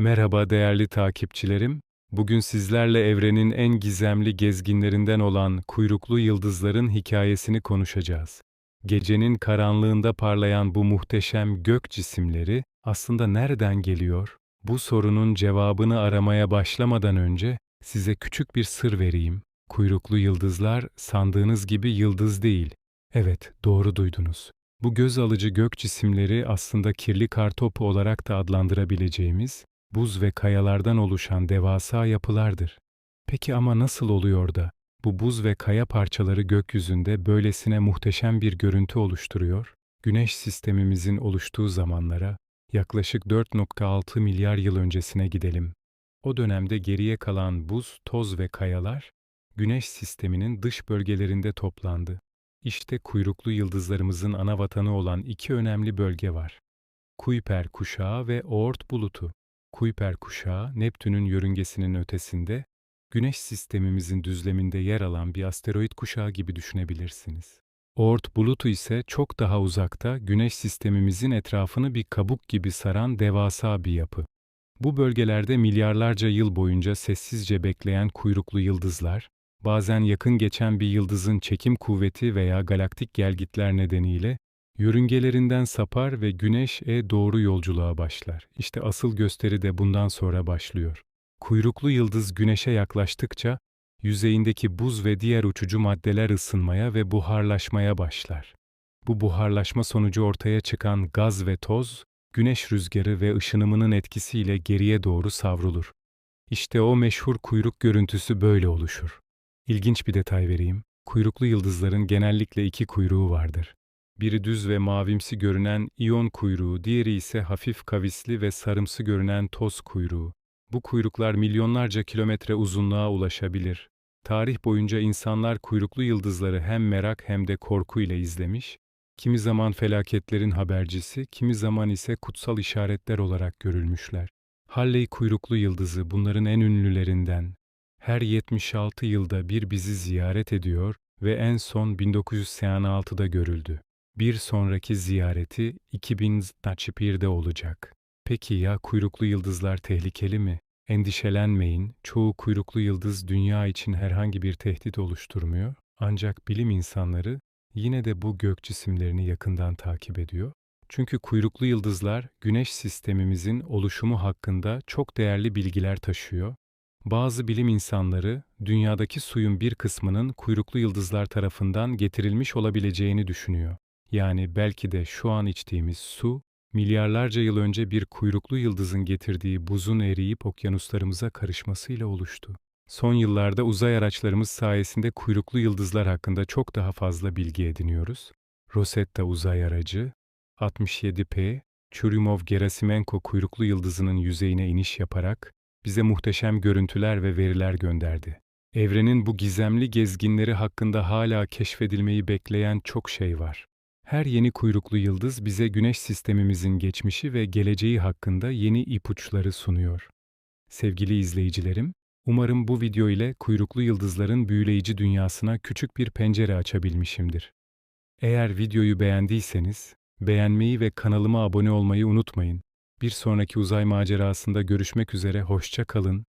Merhaba değerli takipçilerim. Bugün sizlerle evrenin en gizemli gezginlerinden olan kuyruklu yıldızların hikayesini konuşacağız. Gecenin karanlığında parlayan bu muhteşem gök cisimleri aslında nereden geliyor? Bu sorunun cevabını aramaya başlamadan önce size küçük bir sır vereyim. Kuyruklu yıldızlar sandığınız gibi yıldız değil. Evet, doğru duydunuz. Bu göz alıcı gök cisimleri aslında kirli kartopu olarak da adlandırabileceğimiz buz ve kayalardan oluşan devasa yapılardır. Peki ama nasıl oluyor da bu buz ve kaya parçaları gökyüzünde böylesine muhteşem bir görüntü oluşturuyor? Güneş sistemimizin oluştuğu zamanlara yaklaşık 4.6 milyar yıl öncesine gidelim. O dönemde geriye kalan buz, toz ve kayalar Güneş sisteminin dış bölgelerinde toplandı. İşte kuyruklu yıldızlarımızın ana vatanı olan iki önemli bölge var. Kuiper kuşağı ve Oort bulutu. Kuiper kuşağı, Neptün'ün yörüngesinin ötesinde, Güneş sistemimizin düzleminde yer alan bir asteroid kuşağı gibi düşünebilirsiniz. Oort bulutu ise çok daha uzakta, Güneş sistemimizin etrafını bir kabuk gibi saran devasa bir yapı. Bu bölgelerde milyarlarca yıl boyunca sessizce bekleyen kuyruklu yıldızlar, bazen yakın geçen bir yıldızın çekim kuvveti veya galaktik gelgitler nedeniyle Yörüngelerinden sapar ve güneşe doğru yolculuğa başlar. İşte asıl gösteri de bundan sonra başlıyor. Kuyruklu yıldız güneşe yaklaştıkça yüzeyindeki buz ve diğer uçucu maddeler ısınmaya ve buharlaşmaya başlar. Bu buharlaşma sonucu ortaya çıkan gaz ve toz, güneş rüzgarı ve ışınımının etkisiyle geriye doğru savrulur. İşte o meşhur kuyruk görüntüsü böyle oluşur. İlginç bir detay vereyim. Kuyruklu yıldızların genellikle iki kuyruğu vardır. Biri düz ve mavimsi görünen iyon kuyruğu, diğeri ise hafif kavisli ve sarımsı görünen toz kuyruğu. Bu kuyruklar milyonlarca kilometre uzunluğa ulaşabilir. Tarih boyunca insanlar kuyruklu yıldızları hem merak hem de korku ile izlemiş, kimi zaman felaketlerin habercisi, kimi zaman ise kutsal işaretler olarak görülmüşler. Halley kuyruklu yıldızı bunların en ünlülerinden. Her 76 yılda bir bizi ziyaret ediyor ve en son 1986'da görüldü. Bir sonraki ziyareti 2021'de olacak. Peki ya kuyruklu yıldızlar tehlikeli mi? Endişelenmeyin, çoğu kuyruklu yıldız dünya için herhangi bir tehdit oluşturmuyor. Ancak bilim insanları yine de bu gök cisimlerini yakından takip ediyor. Çünkü kuyruklu yıldızlar güneş sistemimizin oluşumu hakkında çok değerli bilgiler taşıyor. Bazı bilim insanları dünyadaki suyun bir kısmının kuyruklu yıldızlar tarafından getirilmiş olabileceğini düşünüyor. Yani belki de şu an içtiğimiz su, milyarlarca yıl önce bir kuyruklu yıldızın getirdiği buzun eriyip okyanuslarımıza karışmasıyla oluştu. Son yıllarda uzay araçlarımız sayesinde kuyruklu yıldızlar hakkında çok daha fazla bilgi ediniyoruz. Rosetta uzay aracı, 67P, Churyumov-Gerasimenko kuyruklu yıldızının yüzeyine iniş yaparak bize muhteşem görüntüler ve veriler gönderdi. Evrenin bu gizemli gezginleri hakkında hala keşfedilmeyi bekleyen çok şey var. Her yeni kuyruklu yıldız bize güneş sistemimizin geçmişi ve geleceği hakkında yeni ipuçları sunuyor. Sevgili izleyicilerim, umarım bu video ile kuyruklu yıldızların büyüleyici dünyasına küçük bir pencere açabilmişimdir. Eğer videoyu beğendiyseniz, beğenmeyi ve kanalıma abone olmayı unutmayın. Bir sonraki uzay macerasında görüşmek üzere, hoşça kalın,